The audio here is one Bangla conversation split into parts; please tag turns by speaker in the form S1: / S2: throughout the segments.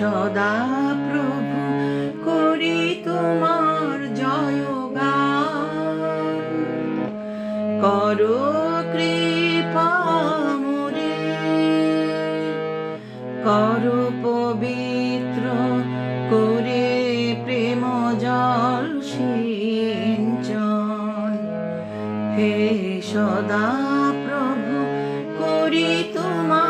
S1: সদা প্রভু করি তোমার জয়গান। করো কৃপা মোরে, করো পবিত্র করে প্রেম জল সিঞ্চন। হে সদা প্রভু করি তোমার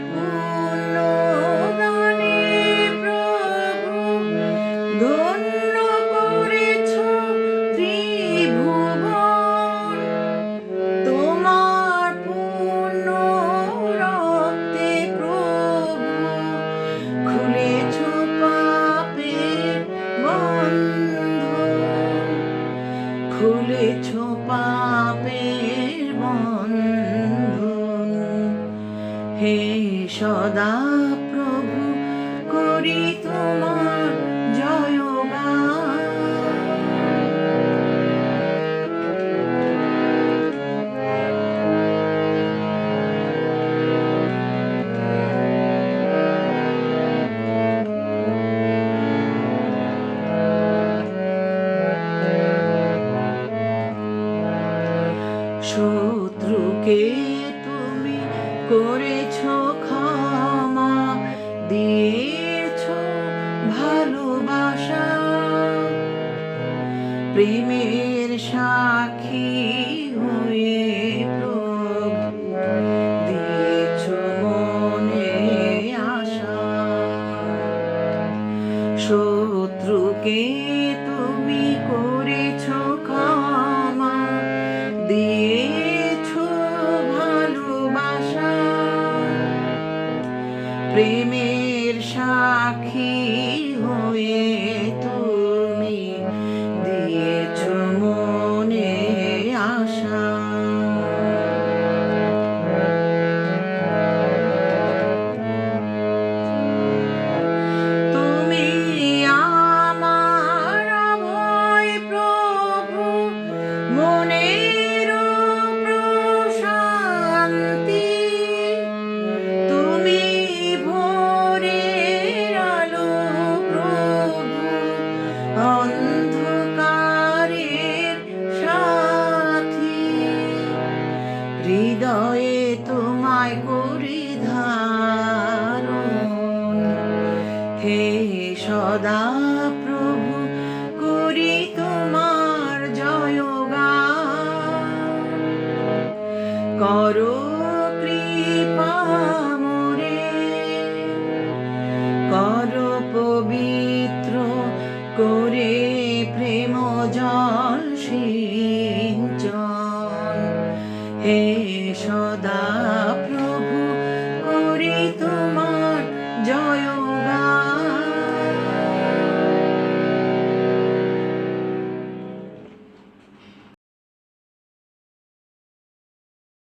S1: তোমার সদা প্রভু করি তোমার শত্রুকে প্রেমের সাক্ষী হয়ে দিয়েছ মনে আশা। শত্রুকে তুমি করেছ ক্ষমা দিয়েছ ভালোবাসা। প্রেমের সাক্ষী তোমায় করি ধারণ হে সদা প্রভু, করি তোমার জয়গান। করো কৃপা মোরে করো পবিত্র করে